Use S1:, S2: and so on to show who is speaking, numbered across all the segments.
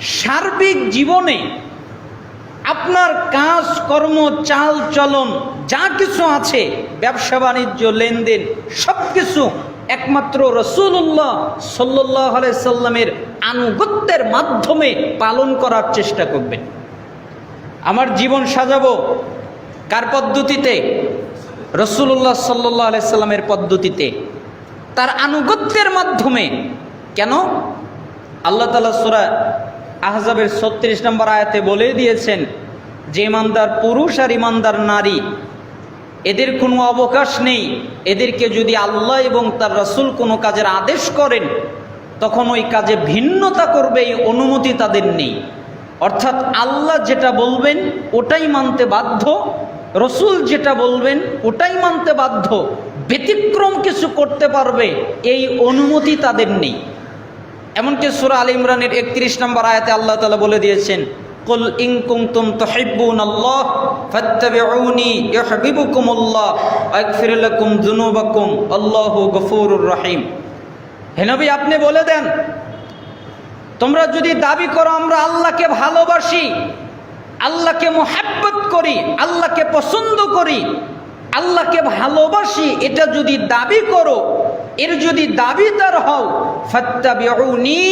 S1: সার্বিক জীবনে আপনার কাজ, কর্ম, চাল, চলন, যা কিছু আছে, ব্যবসা, বাণিজ্য, লেনদেন সব কিছু একমাত্র রসুল্লাহ সাল্লাহ সাল্লামের আনুগত্যের মাধ্যমে পালন করার চেষ্টা করবেন। আমার জীবন সাজাবো কার পদ্ধতিতে? রসুল্লাহ সাল্লাহ আলাইসাল্লামের পদ্ধতিতে। তার আনুগত্যের মাধ্যমে। কেন? আল্লাহ তালা সুরা আহজাবের ছত্রিশ নম্বর আয়াতে বলে দিয়েছেন, যে ইমানদার পুরুষ আর ইমানদার নারী, এদের কোনো অবকাশ নেই। এদেরকে যদি আল্লাহ এবং তার রসুল কোনো কাজের আদেশ করেন, তখন ওই কাজে ভিন্নতা করবে এই অনুমতি তাদের নেই। অর্থাৎ আল্লাহ যেটা বলবেন, ওটাই মানতে বাধ্য। রসুল যেটা বলবেন, ওটাই মানতে বাধ্য। ব্যতিক্রম কিছু করতে পারবে, এই অনুমতি তাদের নেই। এমনকি সুরা আল ইমরানের একত্রিশ নম্বর আয়াতে আল্লাহ তালা বলে দিয়েছেন, কুল ইং কুমতুম তুহিব্বুন আল্লাহ ফাত্তাবিউনি ইউহিব্বুকুমুল্লাহ ওয়াগফির লাকুম যুনুবাকুম, আল্লাহু গফুরুর রহিম। হে নবী, আপনি বলে দেন, তোমরা যদি দাবি করো আমরা আল্লাহকে ভালোবাসি, আল্লাহকে মোহাব্বত করি, আল্লাহকে পছন্দ করি, আল্লাহকে ভালোবাসি, এটা যদি দাবি করো এর যদি দাবিদার হও, ফাত্তাবিউনি,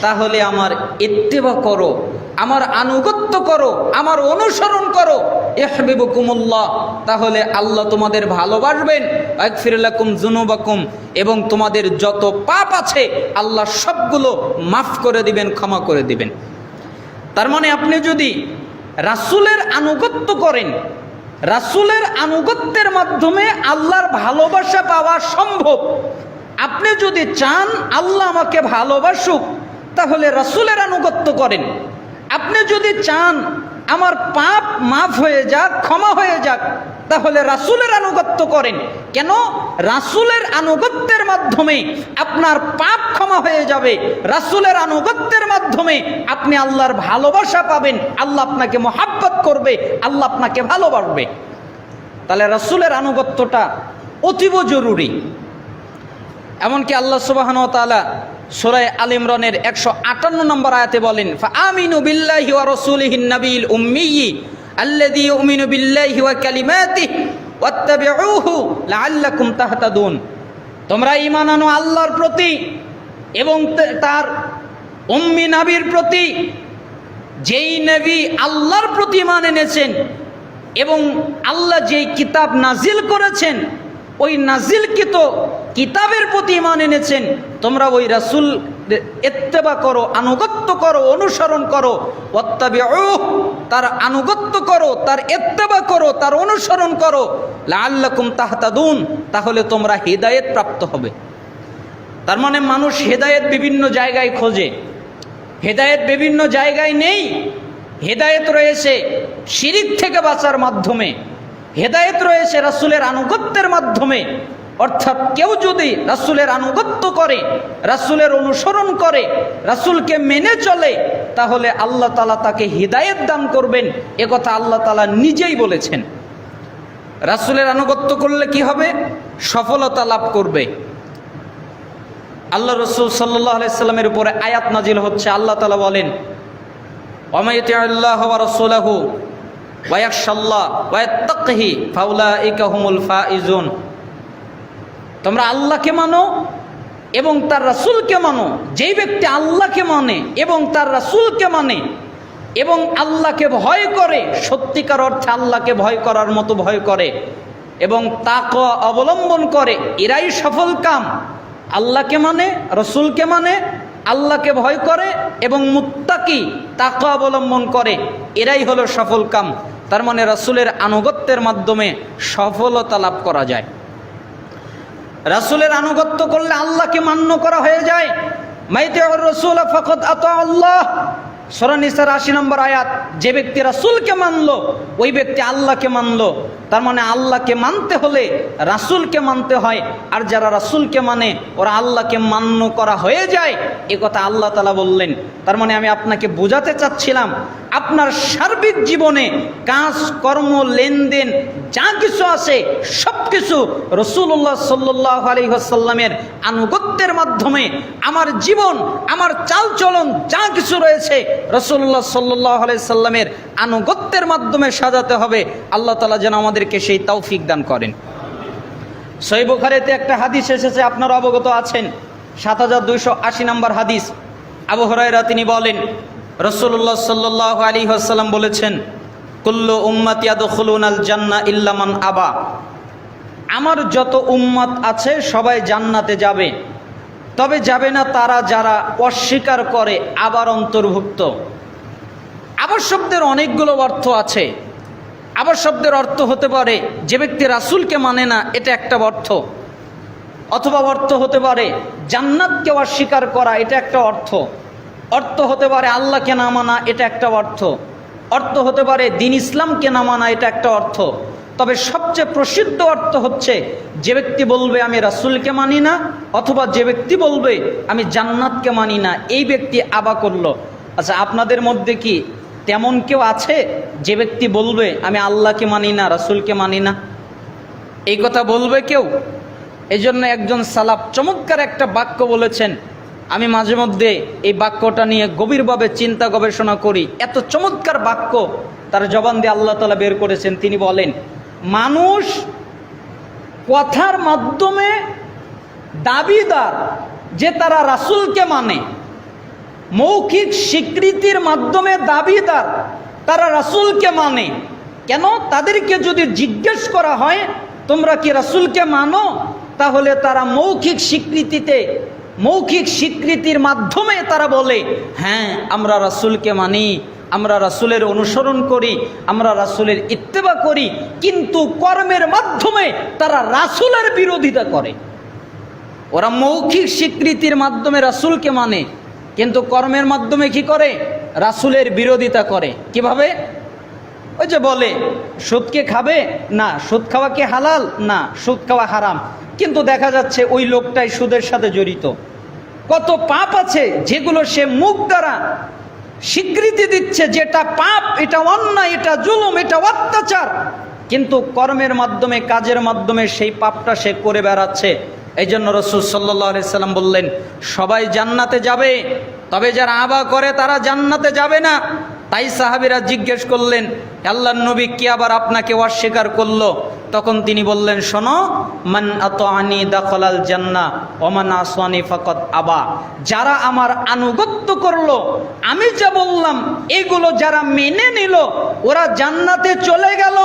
S1: তাহলে আমার ইত্তেবা করো, আমার আনুগত্য করো, আমার অনুসরণ করো। ইহবিবুকুমুল্লাহ, তাহলে আল্লাহ তোমাদের ভালোবাসবেন। আকফিরলাকুম জুনুবাকুম এবং তোমাদের যত পাপ আছে, আল্লাহ সবগুলো মাফ করে দিবেন, ক্ষমা করে দিবেন। তার মানে আপনি যদি রাসুলের আনুগত্য করেন রাসুলের আনুগত্যের মাধ্যমে আল্লাহর ভালোবাসা পাওয়া সম্ভব। আপনি যদি চান আল্লাহ আমাকে ভালোবাসুক, তাহলে রাসুলের আনুগত্য করেন। আপনি যদি চান আমার পাপ মাফ হয়ে যাক, ক্ষমা হয়ে যাক, তাহলে রাসুলের আনুগত্য করেন। কেন? রাসুলের আনুগত্যের মাধ্যমে আপনার পাপ ক্ষমা হয়ে যাবে। রাসুলের আনুগত্যের মাধ্যমে আপনি আল্লাহর ভালোবাসা পাবেন। আল্লাহ আপনাকে মহাব্বত করবে, আল্লাহ আপনাকে ভালোবাসবে। তাহলে রাসুলের আনুগত্যটা অতীব জরুরি। এমনকি আল্লাহ সুবাহন তালা সোরাই আল ইমরানের একশো আটান্ন নম্বর আয়াতে বলেন আমিনু বিল্লাহি ওয়া রাসূলিহিন নবিল উম্মিয়্যি আল্লাযী ইউমিনু বিল্লাহি ওয়া কালিমাতিহি ওয়াত্তাবিউহু লাআল্লাকুম তাহতাদুন। তোমরা ঈমান আনো আল্লাহর প্রতি এবং তার উম্মি, নবীর প্রতি যেই নবী আল্লাহর প্রতি ঈমান এনেছেন এবং আল্লাহ যেই কিতাব নাজিল করেছেন, ওই নাজিলকৃত কিতাবের প্রতি ইমান এনেছেন, তোমরা ওই রাসুল এত্তেবা করো, আনুগত্য করো, অনুসরণ করো অত্যাবিউহ তার আনুগত্য করো, তার এত্তেবা করো, তার অনুসরণ করো লাল্লাকুম তাহতাদুন, তাহলে তোমরা হেদায়েত প্রাপ্ত হবে। তার মানে মানুষ হেদায়েত বিভিন্ন জায়গায় খোঁজে। হেদায়েত বিভিন্ন জায়গায় নেই। হেদায়েত রয়েছে শিরিক থেকে বাঁচার মাধ্যমে। হেদায়েত রয়েছে রাসুলের আনুগত্যের মাধ্যমে। অর্থাৎ কেউ যদি রাসুলের আনুগত্য করে, রাসুলের অনুসরণ করে, রাসুলকে মেনে চলে, তাহলে আল্লাহ তালা তাকে হৃদায়ত দান করবেন। একথা আল্লাহ তালা নিজেই বলেছেন। রাসুলের আনুগত্য করলে কি হবে? সফলতা লাভ করবে। আল্লাহ রসুল সাল্লাহ উপরে আয়াত নাজিল হচ্ছে, আল্লাহ তালা বলেন অমায়তি আল্লাহ রসুলাহু ফাউলা তোমরা আল্লাহকে মানো এবং তার রাসূলকে মানো, যেই ব্যক্তি আল্লাহকে মানে এবং তার রাসূলকে মানে এবং আল্লাহকে ভয় করে, সত্যিকার অর্থে আল্লাহকে ভয় করার মতো ভয় করে এবং তাক অবলম্বন করে, এরাই সফল কাম। আল্লাহকে মানে রসুলকে মানে আল্লাহকে ভয় করে এবং মুত্তাকি তাকে অবলম্বন করে। এরাই হলো সফল কাম। তার মানে রসুলের আনুগত্যের মাধ্যমে সফলতা লাভ করা যায়। রাসুলের আনুগত্য করলে আল্লাহকে মান্য করা হয়ে যায়। মাইতে রসুল ফকত আত আল্লাহ। সরানিসার আশি নম্বর আয়াত, যে ব্যক্তি রাসুলকে মানলো, ওই ব্যক্তি আল্লাহকে মানল। তার মানে আল্লাহকে মানতে হলে রাসুলকে মানতে হয়, আর যারা রাসুলকে মানে ওরা আল্লাহকে মান্য করা হয়ে যায়। এ কথা আল্লাহ তালা বললেন। তার মানে আমি আপনাকে বোঝাতে চাচ্ছিলাম আপনার সার্বিক জীবনে কাজ, কর্ম, লেনদেন, যা কিছু আছে সব কিছু রসুল্লাহ সাল্লাহ আলহিহাসাল্লামের আনুগত্যের মাধ্যমে আমার জীবন, আমার চালচলন, যা কিছু রয়েছে রসুল্লাহ সাল্লাহ আলাইসাল্লামের আনুগত্যের মাধ্যমে সাজাতে হবে। আল্লাহ তালা যেন আমাদেরকে সেই তৌফিক দান করেন। সৈবুখারেতে একটা হাদিস এসেছে, আপনারা অবগত আছেন। সাত হাজার দুইশো আশি নম্বর হাদিস। আবু হরাইরা তিনি বলেন রসুল্লাহ সাল্লাহ আলী আসাল্লাম বলেছেন, কুল্লু উম্মাত ইয়াদখুলুন আল জান্না ইল্লামান আবা। আমার যত উম্মাত আছে সবাই জান্নাতে যাবে। তবে যাবে না তারা যারা অস্বীকার করে আবার অন্তর্ভুক্ত। আবার শব্দের অনেকগুলো অর্থ আছে। আবার শব্দের অর্থ হতে পারে, যে ব্যক্তি রাসুলকে মানে না, এটা একটা অর্থ। অথবা অর্থ হতে পারে, জান্নাতকে অস্বীকার করা, এটা একটা অর্থ। অর্থ হতে পারে আল্লাহকে না মানা, এটা একটা অর্থ। অর্থ হতে পারে দিন ইসলামকে না মানা, এটা একটা অর্থ। তবে সবচেয়ে প্রসিদ্ধ অর্থ হচ্ছে, যে ব্যক্তি বলবে, আমি রাসুলকে মানি না, অথবা যে ব্যক্তি বলবে, আমি জান্নাতকে মানি না, এই ব্যক্তি আবা করল। আচ্ছা আপনাদের মধ্যে কি তেমন কেউ আছে, যে ব্যক্তি বলবে, আমি আল্লাহকে মানি না, রাসুলকে মানি না এই কথা বলবে কেউ? এই জন্য একজন সালাফ চমৎকার একটা বাক্য বলেছেন আমি মাঝে মধ্যে এই বাক্যটা নিয়ে গভীরভাবে চিন্তা গবেষণা করি। এত চমৎকার বাক্য তার জবান দিয়ে আল্লাহ তালা বের করেছেন। তিনি বলেন, মানুষ কথার মাধ্যমে দাবিদার যে তারা রাসুলকে মানে মৌখিক স্বীকৃতির মাধ্যমে দাবিদার তারা রাসুলকে মানে। কেন? তাদেরকে যদি জিজ্ঞেস করা হয়, তোমরা কি রাসুলকে মানো? তাহলে তারা মৌখিক স্বীকৃতিতে মৌখিক স্বীকৃতির মাধ্যমে তারা বলে হ্যাঁ আমরা রাসুলকে মানি, আমরা রাসুলের অনুসরণ করি, আমরা রাসুলের ইত্তেবা করি, কিন্তু কর্মের মাধ্যমে তারা রাসুলের বিরোধিতা করে। ওরা মৌখিক স্বীকৃতির মাধ্যমে রাসুলকে মানে কিন্তু কর্মের মাধ্যমে কি করে? রাসুলের বিরোধিতা করে। কীভাবে? ওই যে বলে সুদকে খাবে? না, সুদ খাওয়া কি হালাল? না, সুদ খাওয়া হারাম। কিন্তু দেখা যাচ্ছে ওই লোকটাই সুদের সাথে জড়িত। কত পাপ আছে যেগুলো সে মুখ দ্বারা স্বীকৃতি দিচ্ছে, যেটা পাপ, এটা অন্যায়, এটা জুলুম, এটা অত্যাচার। কিন্তু কর্মের মাধ্যমে, কাজের মাধ্যমে সেই পাপটা সে করে বেড়াচ্ছে। এই জন্য রসুল সাল্লাহ সাল্লাম বললেন, সবাই জান্নাতে যাবে, তবে যারা আবা করে তারা জান্নাতে যাবে না। তাই সাহাবিরা জিজ্ঞেস করলেন আল্লাহ নবী কি আবার আপনাকে অস্বীকার করল? তখন তিনি বললেন, শোনো, মান আত আনি দাখলাল জান্না ওমান আসওয়ানি ফকত আবা। যারা আমার আনুগত্য করল, আমি যা বললাম, এগুলো যারা মেনে নিল, ওরা জান্নাতে চলে গেল।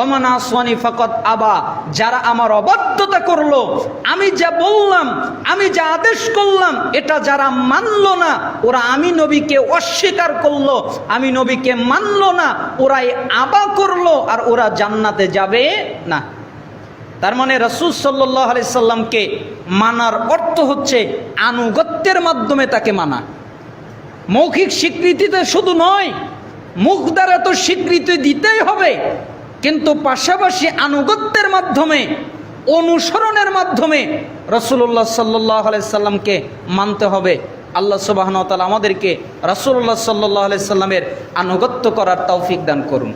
S1: ওমান আসওয়ানি ফাকত আবা, যারা আমার অবাধ্যতা করল, আমি যা বললাম, আমি যা আদেশ করলাম, এটা যারা মানলো না, ওরা আমি নবীকে অস্বীকার করল, আমি নবীকে মানলো না, ওরাই আবা করল, আর ওরা জান্নাতে যাবে না। তার মানে রসুল সাল্লাহ আলি সাল্লামকে মানার অর্থ হচ্ছে আনুগত্যের মাধ্যমে তাকে মানা। মৌখিক স্বীকৃতিতে শুধু নয়, মুখ দ্বারা তো স্বীকৃতি দিতেই হবে। কিন্তু পাশাপাশি আনুগত্যের মাধ্যমে, অনুসরণের মাধ্যমে রসুল্লাহ সাল্লাহ সাল্লামকে মানতে হবে। আল্লাহ সুবাহন তালা আমাদেরকে রসুল্লাহ সাল্লাহ সাল্লামের আনুগত্য করার তৌফিক দান করুন।